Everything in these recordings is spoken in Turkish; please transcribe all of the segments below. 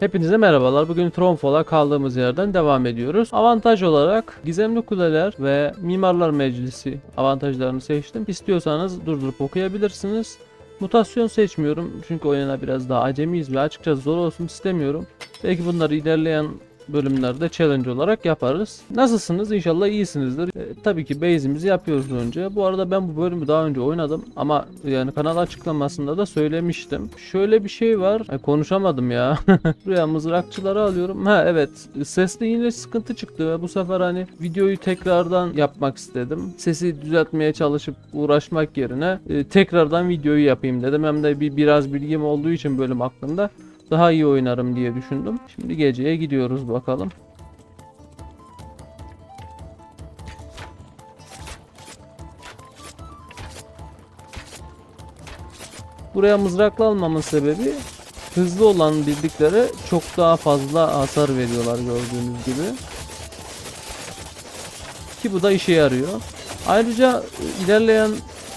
Hepinize merhabalar. Bugün Tronfall'a kaldığımız yerden devam ediyoruz. Avantaj olarak Gizemli Kuleler ve Mimarlar Meclisi avantajlarını seçtim. İstiyorsanız durdurup okuyabilirsiniz. Mutasyon seçmiyorum çünkü oyuna biraz daha acemiyiz ve açıkçası zor olsun istemiyorum. Belki bunları ilerleyen bölümlerde challenge olarak yaparız. Nasılsınız? İnşallah iyisinizdir. E, tabii ki base'imizi yapıyoruz önce. Bu arada ben bu bölümü daha önce oynadım ama yani kanal açıklamasında da söylemiştim. Şöyle bir şey var. Ay, konuşamadım ya. Buraya mızrakçıları alıyorum. Ha evet. Sesli yine sıkıntı çıktı ve bu sefer hani videoyu tekrardan yapmak istedim. Sesi düzeltmeye çalışıp uğraşmak yerine e, tekrardan videoyu yapayım dedim. Hem de bir biraz bilgim olduğu için bölüm hakkında daha iyi oynarım diye düşündüm. Şimdi geceye gidiyoruz bakalım. Buraya mızrakla almamın sebebi hızlı olan birliklere çok daha fazla hasar veriyorlar gördüğünüz gibi. Ki bu da işe yarıyor. Ayrıca ilerleyen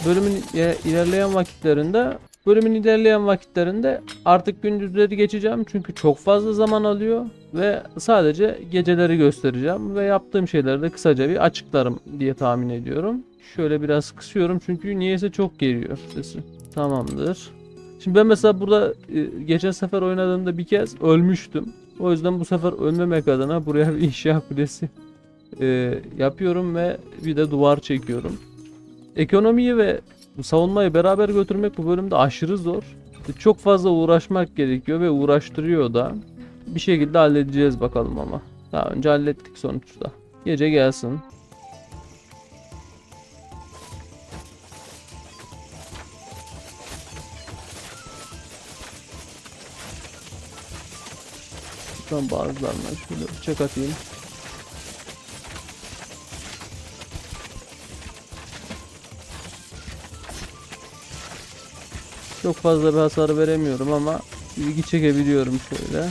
bölümün e, ilerleyen vakitlerinde bölümün ilerleyen vakitlerinde artık gündüzleri geçeceğim çünkü çok fazla zaman alıyor ve sadece geceleri göstereceğim ve yaptığım şeyleri de kısaca bir açıklarım diye tahmin ediyorum. Şöyle biraz kısıyorum çünkü niyeyse çok geliyor sesi. Tamamdır. Şimdi ben mesela burada e, geçen sefer oynadığımda bir kez ölmüştüm. O yüzden bu sefer ölmemek adına buraya bir inşa kulesi e, yapıyorum ve bir de duvar çekiyorum. Ekonomiyi ve savunmayı beraber götürmek bu bölümde aşırı zor. Çok fazla uğraşmak gerekiyor ve uğraştırıyor da. Bir şekilde halledeceğiz bakalım ama. Daha önce hallettik sonuçta. Gece gelsin. Şuradan bazılarına şöyle bıçak atayım. Çok fazla bir hasar veremiyorum ama ilgi çekebiliyorum şöyle.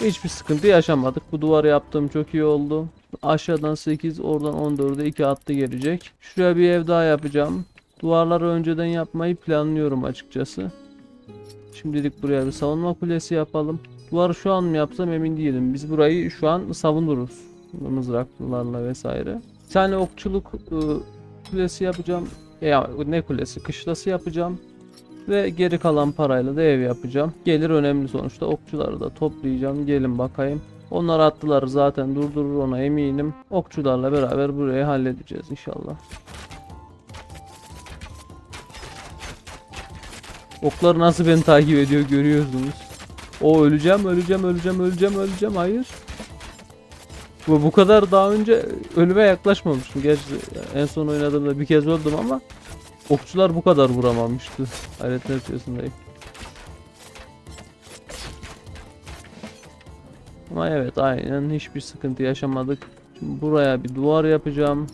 Hiçbir sıkıntı yaşamadık. Bu duvarı yaptığım çok iyi oldu. Aşağıdan 8, oradan 14'e 2 attı gelecek. Şuraya bir ev daha yapacağım. Duvarları önceden yapmayı planlıyorum açıkçası. Şimdilik buraya bir savunma kulesi yapalım. Duvarı şu an mı yapsam emin değilim. Biz burayı şu an savunuruz. Mızraklılarla vesaire. Bir tane okçuluk ıı, kulesi yapacağım. Ya ne kulesi? Kışlası yapacağım. Ve geri kalan parayla da ev yapacağım. Gelir önemli sonuçta. Okçuları da toplayacağım. Gelin bakayım. Onlar attılar zaten durdurur ona eminim. Okçularla beraber burayı halledeceğiz inşallah. Oklar nasıl beni takip ediyor görüyorsunuz. O öleceğim, öleceğim, öleceğim, öleceğim, öleceğim. Hayır. Bu bu kadar daha önce ölüme yaklaşmamıştım. Gerçi en son oynadığımda bir kez öldüm ama okçular bu kadar vuramamıştı. Hayret neticesindeyim. Ama evet aynen hiçbir sıkıntı yaşamadık. Şimdi buraya bir duvar yapacağım.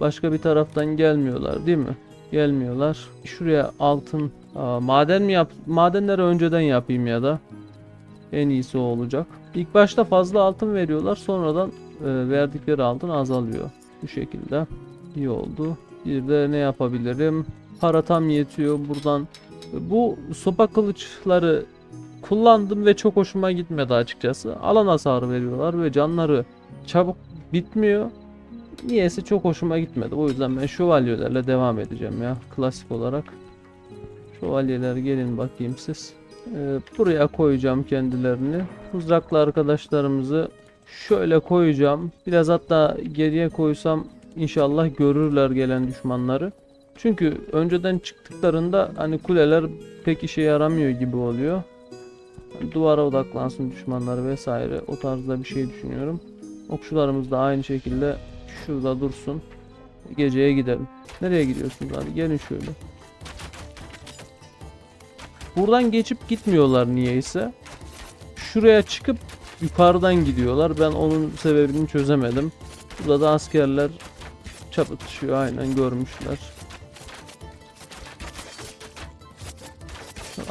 Başka bir taraftan gelmiyorlar değil mi? Gelmiyorlar. Şuraya altın Aa, maden mi yap? Madenleri önceden yapayım ya da en iyisi o olacak. İlk başta fazla altın veriyorlar. Sonradan e, verdikleri altın azalıyor. Bu şekilde iyi oldu. Bir de ne yapabilirim? Para tam yetiyor buradan. Bu sopa kılıçları kullandım ve çok hoşuma gitmedi açıkçası. Alan hasarı veriyorlar ve canları çabuk bitmiyor. Niyeyse çok hoşuma gitmedi. O yüzden ben şövalyelerle devam edeceğim ya klasik olarak. Şövalyeler gelin bakayım siz. Ee, buraya koyacağım kendilerini. Mızraklı arkadaşlarımızı şöyle koyacağım. Biraz hatta geriye koysam inşallah görürler gelen düşmanları. Çünkü önceden çıktıklarında hani kuleler pek işe yaramıyor gibi oluyor. Duvara odaklansın düşmanlar vesaire o tarzda bir şey düşünüyorum. Okçularımız da aynı şekilde şurada dursun. Geceye gidelim. Nereye gidiyorsunuz abi? Gelin şöyle. Buradan geçip gitmiyorlar niyeyse. Şuraya çıkıp yukarıdan gidiyorlar. Ben onun sebebini çözemedim. Burada da askerler çapıtışıyor aynen görmüşler.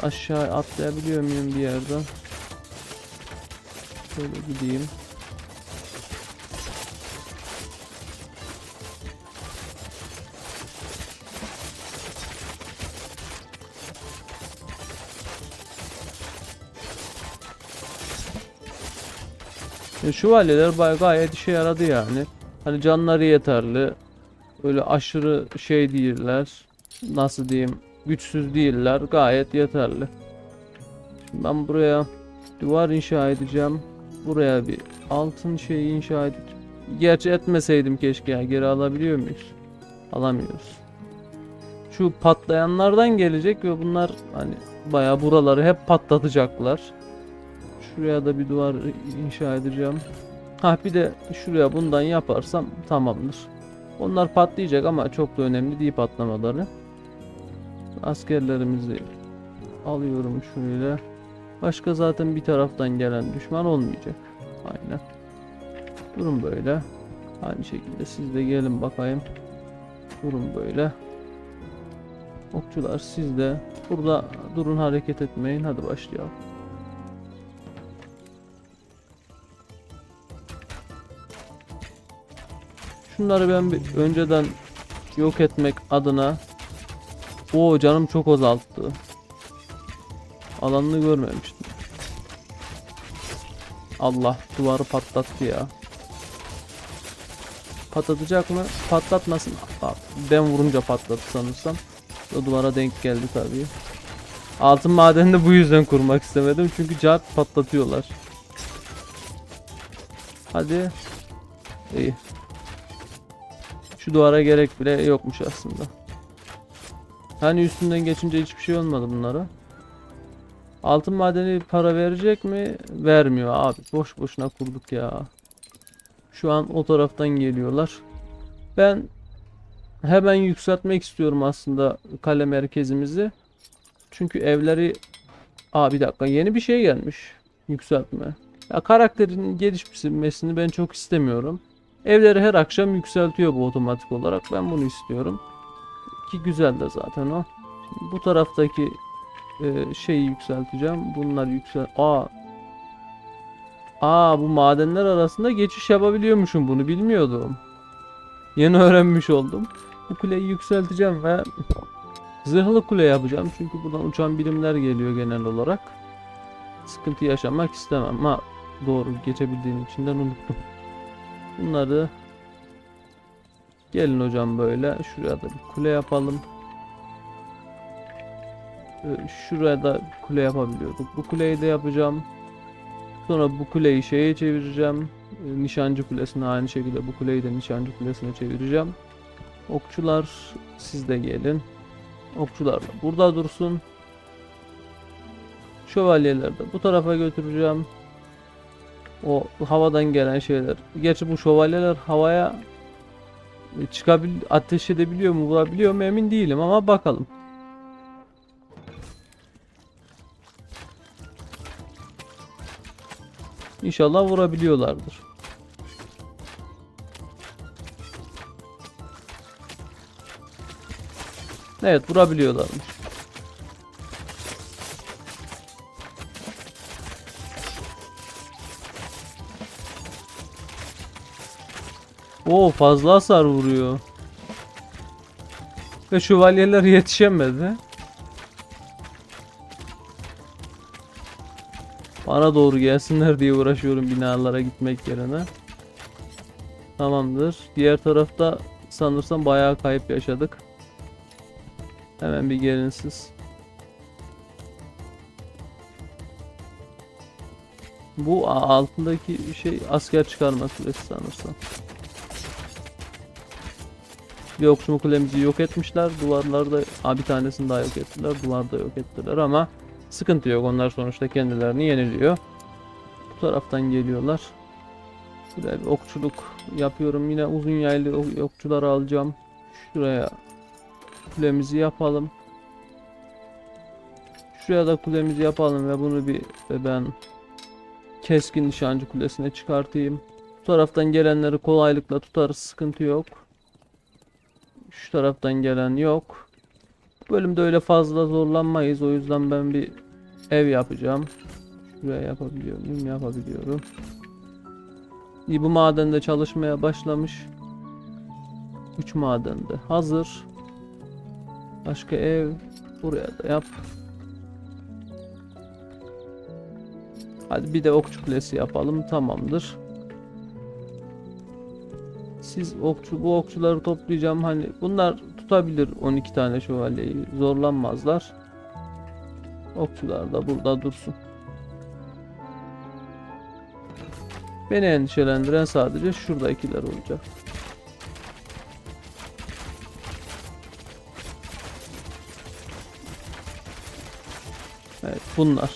Aşağı atlayabiliyor muyum bir yerden? Şöyle gideyim. E, şövalyeler gayet işe yaradı yani. Hani canları yeterli. Öyle aşırı şey değiller. Nasıl diyeyim? Güçsüz değiller. Gayet yeterli. Ben buraya duvar inşa edeceğim. Buraya bir altın şeyi inşa edeceğim. Gerçi etmeseydim keşke ya. Geri alabiliyor muyuz? Alamıyoruz. Şu patlayanlardan gelecek ve bunlar hani bayağı buraları hep patlatacaklar. Şuraya da bir duvar inşa edeceğim. Ha bir de şuraya bundan yaparsam tamamdır. Onlar patlayacak ama çok da önemli değil patlamaları. Askerlerimizi alıyorum şöyle. Başka zaten bir taraftan gelen düşman olmayacak. Aynen. Durun böyle. Aynı şekilde siz de gelin bakayım. Durun böyle. Okçular siz de burada durun hareket etmeyin. Hadi başlayalım. Şunları ben bir önceden yok etmek adına o canım çok azalttı. Alanını görmemiştim. Allah duvarı patlattı ya. Patlatacak mı? Patlatmasın. Ben vurunca patladı sanırsam. O duvara denk geldi tabii. Altın madenini de bu yüzden kurmak istemedim. Çünkü cart patlatıyorlar. Hadi. İyi. Şu duvara gerek bile yokmuş aslında. Hani üstünden geçince hiçbir şey olmadı bunlara. Altın madeni para verecek mi? Vermiyor abi. Boş boşuna kurduk ya. Şu an o taraftan geliyorlar. Ben hemen yükseltmek istiyorum aslında kale merkezimizi. Çünkü evleri... Aa bir dakika yeni bir şey gelmiş. Yükseltme. Ya karakterin gelişmesini ben çok istemiyorum. Evleri her akşam yükseltiyor bu otomatik olarak. Ben bunu istiyorum. Ki güzel de zaten o. Şimdi bu taraftaki e, şeyi yükselteceğim. Bunlar yüksel. Aa. Aa bu madenler arasında geçiş yapabiliyormuşum bunu bilmiyordum. Yeni öğrenmiş oldum. Bu kuleyi yükselteceğim ve zırhlı kule yapacağım. Çünkü buradan uçan birimler geliyor genel olarak. Sıkıntı yaşamak istemem. Ha doğru geçebildiğim içinden unuttum. Bunları gelin hocam böyle şuraya da bir kule yapalım. Ee, Şuraya da kule yapabiliyorduk. Bu kuleyi de yapacağım. Sonra bu kuleyi şeye çevireceğim. Ee, Nişancı kulesine aynı şekilde bu kuleyi de nişancı kulesine çevireceğim. Okçular siz de gelin. Okçular da burada dursun. Şövalyeleri de bu tarafa götüreceğim. O havadan gelen şeyler. Gerçi bu şövalyeler havaya çıkabil ateş edebiliyor mu, vurabiliyor mu emin değilim ama bakalım. İnşallah vurabiliyorlardır. Evet vurabiliyorlarmış. Oo fazla hasar vuruyor. Ve şövalyeler yetişemedi. Bana doğru gelsinler diye uğraşıyorum binalara gitmek yerine. Tamamdır. Diğer tarafta sanırsam bayağı kayıp yaşadık. Hemen bir gelin siz. Bu altındaki şey asker çıkarma süresi sanırsam. Bir okşama kulemizi yok etmişler. Duvarlarda Aa, bir tanesini daha yok ettiler. Duvarda yok ettiler ama sıkıntı yok. Onlar sonuçta kendilerini yeniliyor. Bu taraftan geliyorlar. Buraya bir okçuluk yapıyorum. Yine uzun yaylı ok- okçuları alacağım. Şuraya kulemizi yapalım. Şuraya da kulemizi yapalım ve bunu bir ve ben keskin nişancı kulesine çıkartayım. Bu taraftan gelenleri kolaylıkla tutarız. Sıkıntı yok. Şu taraftan gelen yok. Bu bölümde öyle fazla zorlanmayız. O yüzden ben bir ev yapacağım. Şuraya yapabiliyor muyum? Yapabiliyorum. İyi bu madende çalışmaya başlamış. 3 madende hazır. Başka ev buraya da yap. Hadi bir de okçu kulesi yapalım. Tamamdır. Siz okçu bu okçuları toplayacağım hani bunlar tutabilir 12 tane şövalyeyi zorlanmazlar. Okçular da burada dursun. Beni endişelendiren sadece şuradakiler olacak. Evet bunlar.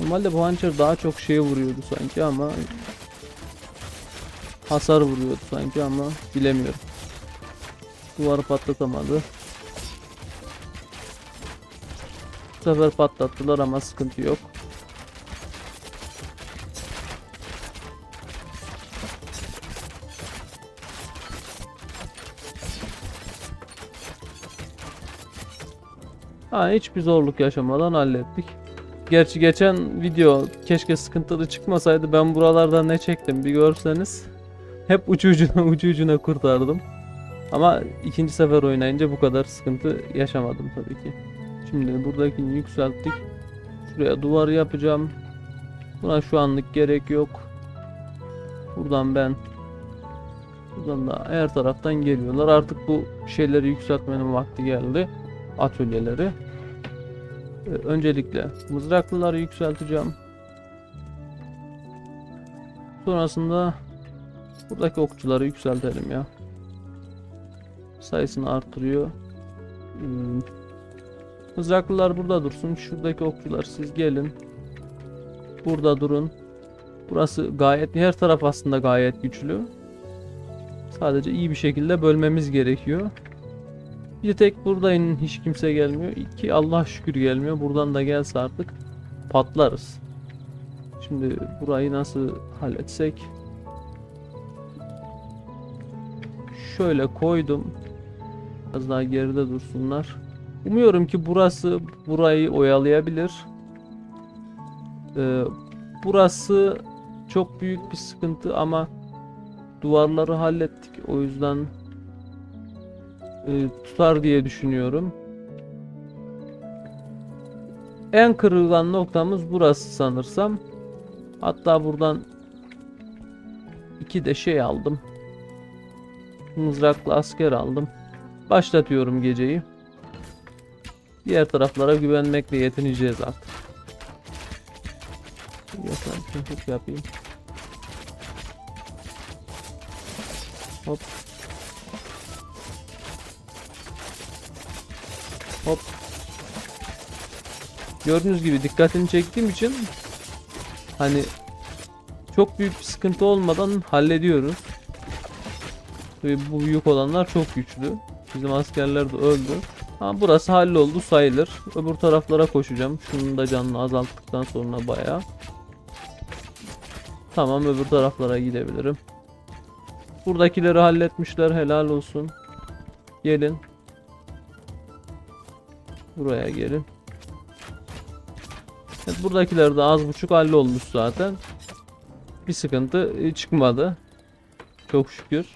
Normalde bu hançer daha çok şeye vuruyordu sanki ama hasar vuruyordu sanki ama bilemiyorum. Duvarı patlatamadı. Bu sefer patlattılar ama sıkıntı yok. Ha, hiçbir zorluk yaşamadan hallettik. Gerçi geçen video keşke sıkıntılı çıkmasaydı ben buralarda ne çektim bir görseniz. Hep ucu ucuna ucu ucuna kurtardım. Ama ikinci sefer oynayınca bu kadar sıkıntı yaşamadım tabii ki. Şimdi buradakini yükselttik. Şuraya duvar yapacağım. Buna şu anlık gerek yok. Buradan ben Buradan da her taraftan geliyorlar. Artık bu şeyleri yükseltmenin vakti geldi. Atölyeleri. Ee, Öncelikle mızraklıları yükselteceğim. Sonrasında buradaki okçuları yükseltelim ya. Sayısını artırıyor. Hmm. Burada dursun. Şuradaki okçular siz gelin. Burada durun. Burası gayet her taraf aslında gayet güçlü. Sadece iyi bir şekilde bölmemiz gerekiyor. Bir tek buradayın hiç kimse gelmiyor. İki Allah şükür gelmiyor. Buradan da gelse artık patlarız. Şimdi burayı nasıl halletsek? Şöyle koydum. Biraz daha geride dursunlar. Umuyorum ki burası burayı oyalayabilir. Ee, burası çok büyük bir sıkıntı ama duvarları hallettik. O yüzden e, tutar diye düşünüyorum. En kırılgan noktamız burası sanırsam. Hatta buradan iki de şey aldım. Mızraklı asker aldım. Başlatıyorum geceyi. Diğer taraflara güvenmekle yetineceğiz artık. Yatağı hep yapayım. Hop. Hop. Gördüğünüz gibi dikkatini çektiğim için hani çok büyük bir sıkıntı olmadan hallediyoruz. Tabii bu büyük olanlar çok güçlü. Bizim askerler de öldü. Ha burası halloldu sayılır. Öbür taraflara koşacağım. Şunun da canını azalttıktan sonra bayağı. Tamam öbür taraflara gidebilirim. Buradakileri halletmişler helal olsun. Gelin. Buraya gelin. Evet, buradakiler de az buçuk hallolmuş zaten. Bir sıkıntı e, çıkmadı. Çok şükür.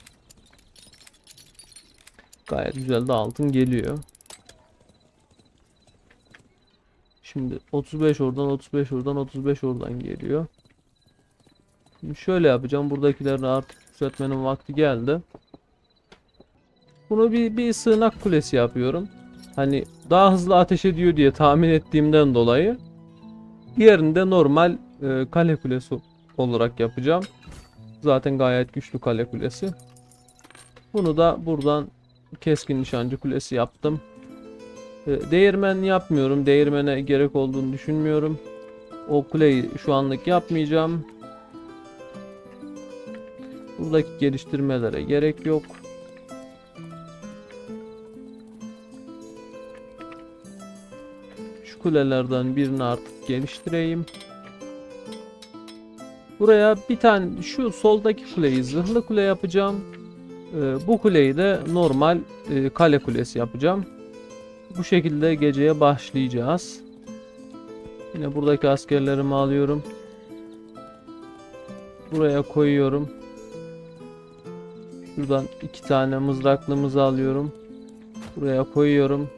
Gayet güzel de altın geliyor. Şimdi 35 oradan 35 oradan 35 oradan geliyor. Şimdi şöyle yapacağım. Buradakileri artık yükseltmenin vakti geldi. Bunu bir, bir sığınak kulesi yapıyorum. Hani daha hızlı ateş ediyor diye tahmin ettiğimden dolayı. Diğerini de normal e, kale kulesi olarak yapacağım. Zaten gayet güçlü kale kulesi. Bunu da buradan keskin nişancı kulesi yaptım. E, değirmen yapmıyorum. Değirmene gerek olduğunu düşünmüyorum. O kuleyi şu anlık yapmayacağım. Buradaki geliştirmelere gerek yok. Şu kulelerden birini artık geliştireyim. Buraya bir tane şu soldaki kuleyi zırhlı kule yapacağım. Ee, bu kuleyi de normal e, kale kulesi yapacağım. Bu şekilde geceye başlayacağız. Yine buradaki askerlerimi alıyorum. Buraya koyuyorum. Şuradan iki tane mızraklığımızı alıyorum. Buraya koyuyorum.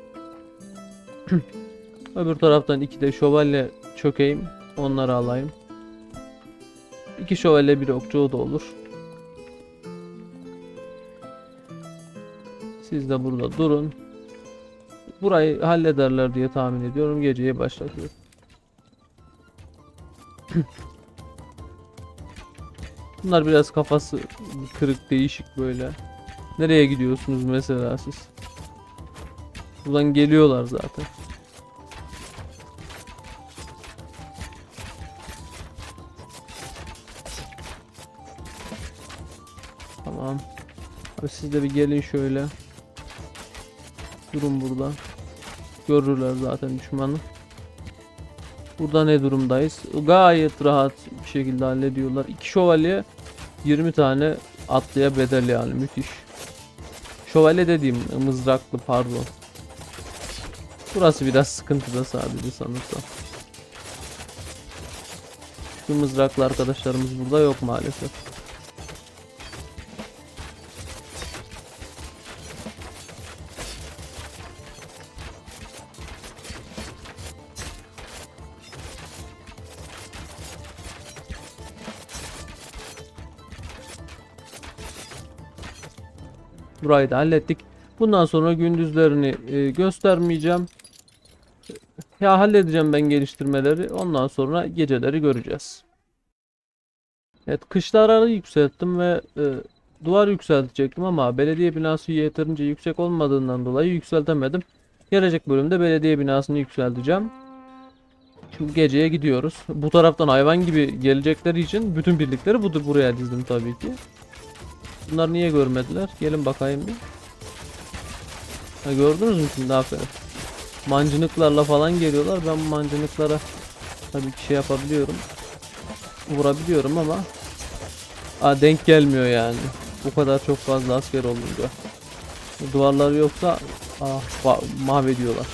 Öbür taraftan iki de şövalye çökeyim. Onları alayım. İki şövalye bir okçu da olur. Siz de burada durun. Burayı hallederler diye tahmin ediyorum. Geceyi başlatıyor. Bunlar biraz kafası kırık değişik böyle. Nereye gidiyorsunuz mesela siz? Buradan geliyorlar zaten. Tamam. Abi siz de bir gelin şöyle. Durun burada. Görürler zaten düşmanı. Burada ne durumdayız? Gayet rahat bir şekilde hallediyorlar. İki şövalye 20 tane atlıya bedel yani müthiş. Şövalye dediğim mızraklı pardon. Burası biraz sıkıntıda sadece sanırsam. Şu mızraklı arkadaşlarımız burada yok maalesef. Burayı da hallettik. Bundan sonra gündüzlerini e, göstermeyeceğim. Ya halledeceğim ben geliştirmeleri. Ondan sonra geceleri göreceğiz. Evet kışları yükselttim ve e, duvar yükseltecektim ama belediye binası yeterince yüksek olmadığından dolayı yükseltemedim. Gelecek bölümde belediye binasını yükselteceğim. Şimdi geceye gidiyoruz. Bu taraftan hayvan gibi gelecekleri için bütün birlikleri bu buraya dizdim tabii ki. Bunlar niye görmediler? Gelin bakayım bir. Ha, gördünüz mü şimdi aferin. Mancınıklarla falan geliyorlar. Ben mancınıklara tabii ki şey yapabiliyorum. Vurabiliyorum ama Aa, denk gelmiyor yani. Bu kadar çok fazla asker olunca. Duvarlar yoksa ah, mahvediyorlar.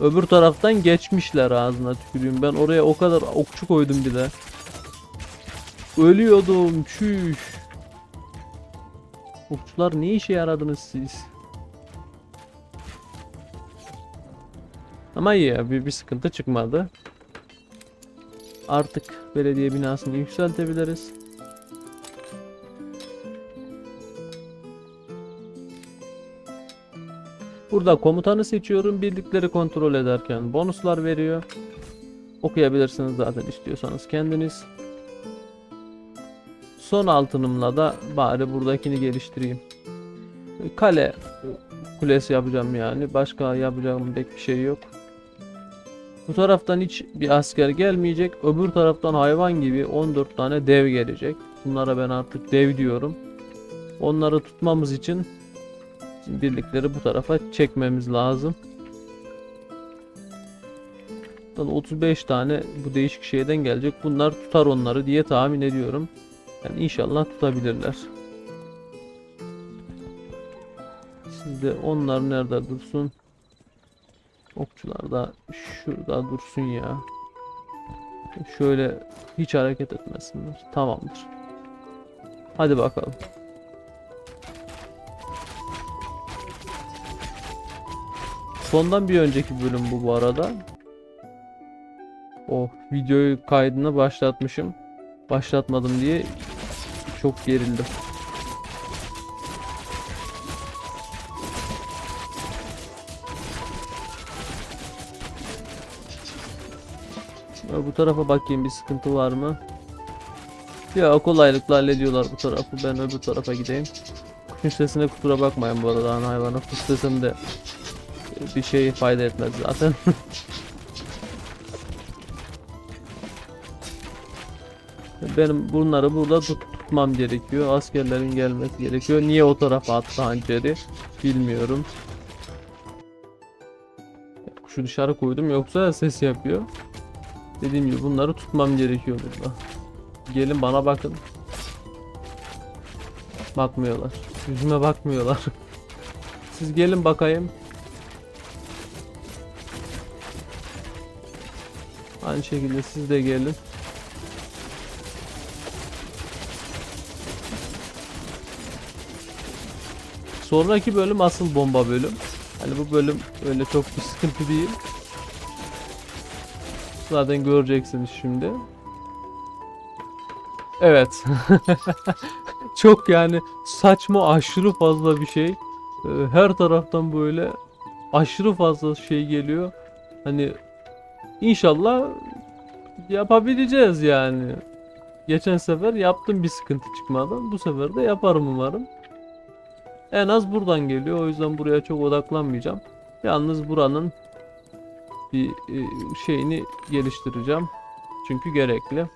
Öbür taraftan geçmişler ağzına tükürüyorum. Ben oraya o kadar okçu koydum bir de. Ölüyordum. Çüş. Okçular ne işe yaradınız siz? Ama iyi ya bir, bir sıkıntı çıkmadı. Artık belediye binasını yükseltebiliriz. Burada komutanı seçiyorum. Birlikleri kontrol ederken bonuslar veriyor. Okuyabilirsiniz zaten istiyorsanız kendiniz. Son altınımla da bari buradakini geliştireyim. Kale kulesi yapacağım yani. Başka yapacağım pek bir şey yok. Bu taraftan hiç bir asker gelmeyecek. Öbür taraftan hayvan gibi 14 tane dev gelecek. Bunlara ben artık dev diyorum. Onları tutmamız için birlikleri bu tarafa çekmemiz lazım. Buradan 35 tane bu değişik şeyden gelecek. Bunlar tutar onları diye tahmin ediyorum. Yani inşallah tutabilirler. Sizde onlar nerede dursun? Okçular da şurada dursun ya. Şöyle hiç hareket etmesinler. Tamamdır. Hadi bakalım. Sondan bir önceki bölüm bu bu arada. Oh videoyu kaydını başlatmışım. Başlatmadım diye çok gerildim. Bu tarafa bakayım bir sıkıntı var mı? Ya kolaylıkla hallediyorlar bu tarafı. Ben öbür tarafa gideyim. Kuşun sesine kusura bakmayın bu arada. Hani hayvana kuş de bir şey fayda etmez zaten. Benim bunları burada tut tutmam gerekiyor. Askerlerin gelmesi gerekiyor. Niye o tarafa attı hançeri bilmiyorum. Kuşu dışarı koydum yoksa ses yapıyor. Dediğim gibi bunları tutmam gerekiyor burada. Gelin bana bakın. Bakmıyorlar. Yüzüme bakmıyorlar. Siz gelin bakayım. Aynı şekilde siz de gelin. Sonraki bölüm asıl bomba bölüm. Hani bu bölüm öyle çok bir sıkıntı değil. Zaten göreceksiniz şimdi. Evet. Çok yani saçma aşırı fazla bir şey. Ee, Her taraftan böyle aşırı fazla şey geliyor. Hani inşallah yapabileceğiz yani. Geçen sefer yaptım bir sıkıntı çıkmadan. Bu sefer de yaparım umarım. En az buradan geliyor. O yüzden buraya çok odaklanmayacağım. Yalnız buranın bir e, şeyini geliştireceğim. Çünkü gerekli.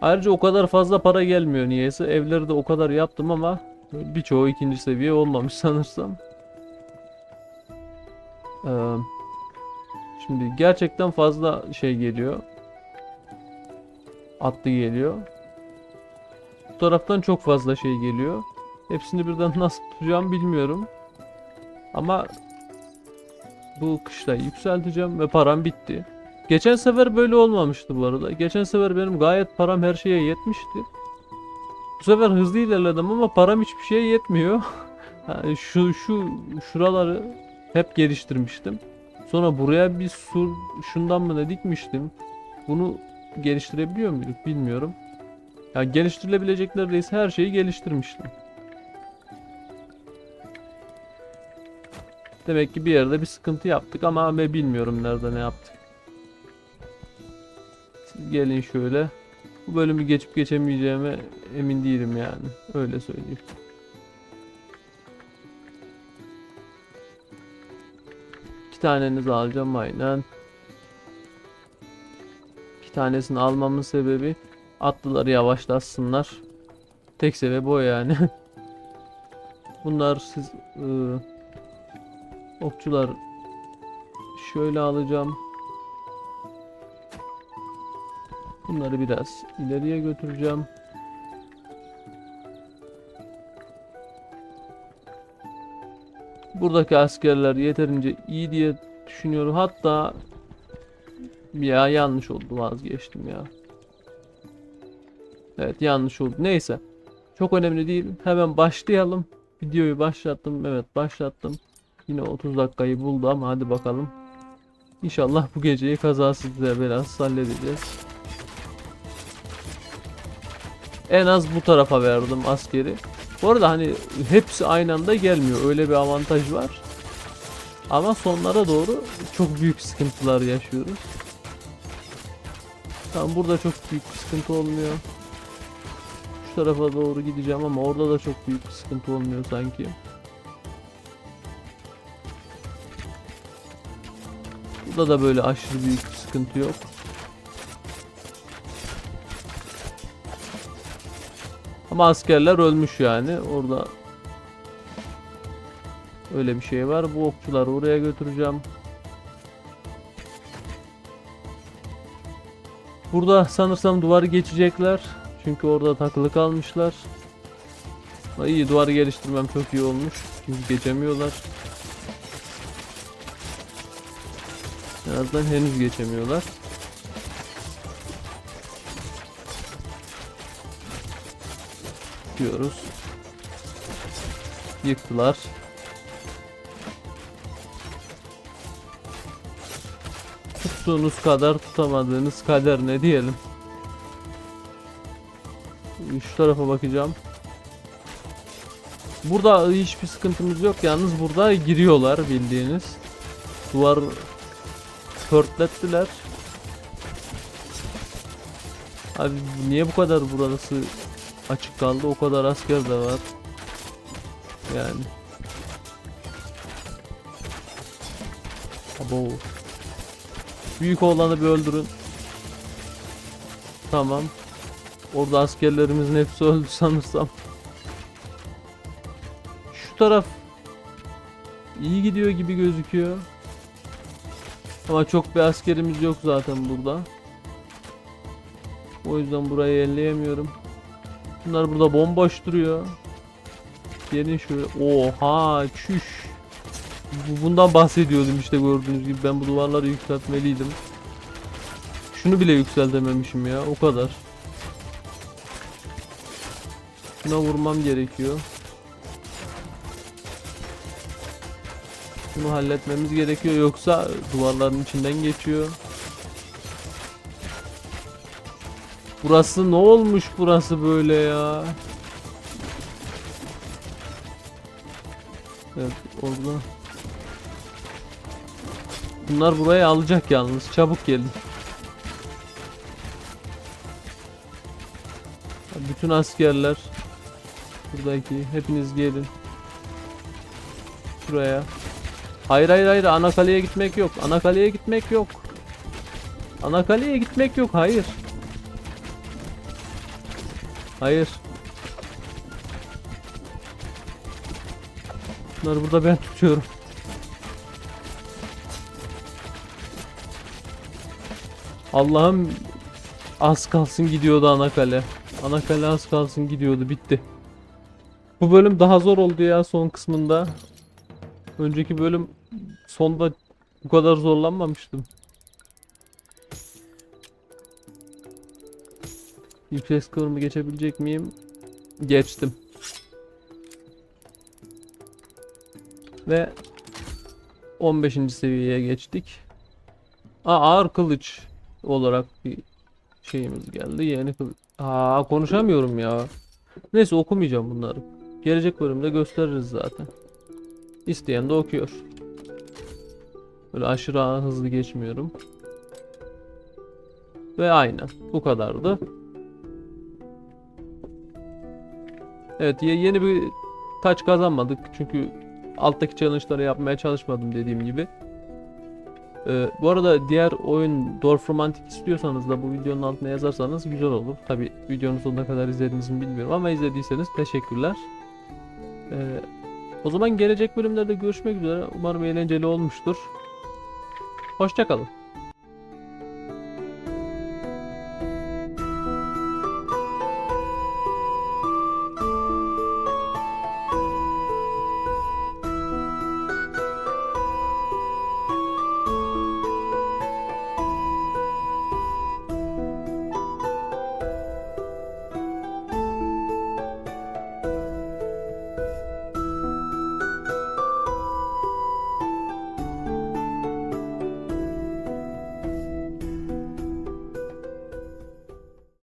Ayrıca o kadar fazla para gelmiyor niyeyse. Evleri de o kadar yaptım ama birçoğu ikinci seviye olmamış sanırsam. Ee, şimdi gerçekten fazla şey geliyor. Atlı geliyor. Bu taraftan çok fazla şey geliyor. Hepsini birden nasıl tutacağım bilmiyorum. Ama bu kışlayı yükselteceğim ve param bitti. Geçen sefer böyle olmamıştı bu arada. Geçen sefer benim gayet param her şeye yetmişti. Bu sefer hızlı ilerledim ama param hiçbir şeye yetmiyor. Yani şu şu şuraları hep geliştirmiştim. Sonra buraya bir sur şundan mı ne dikmiştim. Bunu geliştirebiliyor muyduk bilmiyorum. Ya geliştirilebilecek neredeyse her şeyi geliştirmiştim. Demek ki bir yerde bir sıkıntı yaptık ama ben bilmiyorum nerede ne yaptık. Siz gelin şöyle. Bu bölümü geçip geçemeyeceğime emin değilim yani. Öyle söyleyeyim. İki tanenizi alacağım aynen. İki tanesini almamın sebebi atlıları yavaşlatsınlar. Tek sebebi o yani. Bunlar siz ıı, okçular şöyle alacağım. Bunları biraz ileriye götüreceğim. Buradaki askerler yeterince iyi diye düşünüyorum. Hatta ya yanlış oldu vazgeçtim ya. Evet yanlış oldu. Neyse. Çok önemli değil. Hemen başlayalım. Videoyu başlattım. Evet başlattım. Yine 30 dakikayı buldu ama hadi bakalım. İnşallah bu geceyi kazasız ve belasız halledeceğiz. En az bu tarafa verdim askeri. Bu arada hani hepsi aynı anda gelmiyor. Öyle bir avantaj var. Ama sonlara doğru çok büyük sıkıntılar yaşıyoruz. Tamam burada çok büyük bir sıkıntı olmuyor. Şu tarafa doğru gideceğim ama orada da çok büyük bir sıkıntı olmuyor sanki. Burada da böyle aşırı büyük bir sıkıntı yok. Ama askerler ölmüş yani. Orada öyle bir şey var. Bu okçuları oraya götüreceğim. Burada sanırsam duvarı geçecekler. Çünkü orada takılı kalmışlar. İyi duvarı geliştirmem çok iyi olmuş. Çünkü geçemiyorlar. En azından henüz geçemiyorlar. Diyoruz. Yıktılar. Tuttuğunuz kadar tutamadığınız kader ne diyelim. Şu tarafa bakacağım. Burada hiçbir sıkıntımız yok. Yalnız burada giriyorlar bildiğiniz. Duvar pörtlettiler. Abi niye bu kadar burası açık kaldı. O kadar asker de var. Yani. Abo. Büyük olanı bir öldürün. Tamam. Orada askerlerimizin hepsi öldü sanırsam. Şu taraf iyi gidiyor gibi gözüküyor. Ama çok bir askerimiz yok zaten burada. O yüzden burayı elleyemiyorum. Bunlar burada bomboş duruyor. Gelin şöyle. Oha çüş. Bu- Bundan bahsediyordum işte gördüğünüz gibi. Ben bu duvarları yükseltmeliydim. Şunu bile yükseltememişim ya. O kadar. Şuna vurmam gerekiyor. Bunu halletmemiz gerekiyor yoksa duvarların içinden geçiyor. Burası ne olmuş burası böyle ya? Evet orada. Bunlar burayı alacak yalnız. Çabuk gelin. Bütün askerler buradaki hepiniz gelin. Şuraya. Hayır hayır hayır ana kaleye gitmek yok. Ana kaleye gitmek yok. Ana kaleye gitmek yok. Hayır. Hayır. Bunları burada ben tutuyorum. Allah'ım az kalsın gidiyordu ana kale. Ana kale az kalsın gidiyordu bitti. Bu bölüm daha zor oldu ya son kısmında. Önceki bölüm sonda bu kadar zorlanmamıştım. Yüksek kıvrımı geçebilecek miyim? Geçtim. Ve 15. seviyeye geçtik. Aa, ağır kılıç olarak bir şeyimiz geldi. Yeni kılıç. Aa konuşamıyorum ya. Neyse okumayacağım bunları. Gelecek bölümde gösteririz zaten. İsteyen de okuyor. Böyle aşırı hızlı geçmiyorum. Ve aynen bu kadardı. Evet ye- yeni bir taç kazanmadık çünkü alttaki challenge'ları yapmaya çalışmadım dediğim gibi. Ee, bu arada diğer oyun Dwarf Romantic istiyorsanız da bu videonun altına yazarsanız güzel olur. Tabi videonun sonuna kadar izlediğinizi mi bilmiyorum ama izlediyseniz teşekkürler. Ee, o zaman gelecek bölümlerde görüşmek üzere. Umarım eğlenceli olmuştur. Hoşçakalın.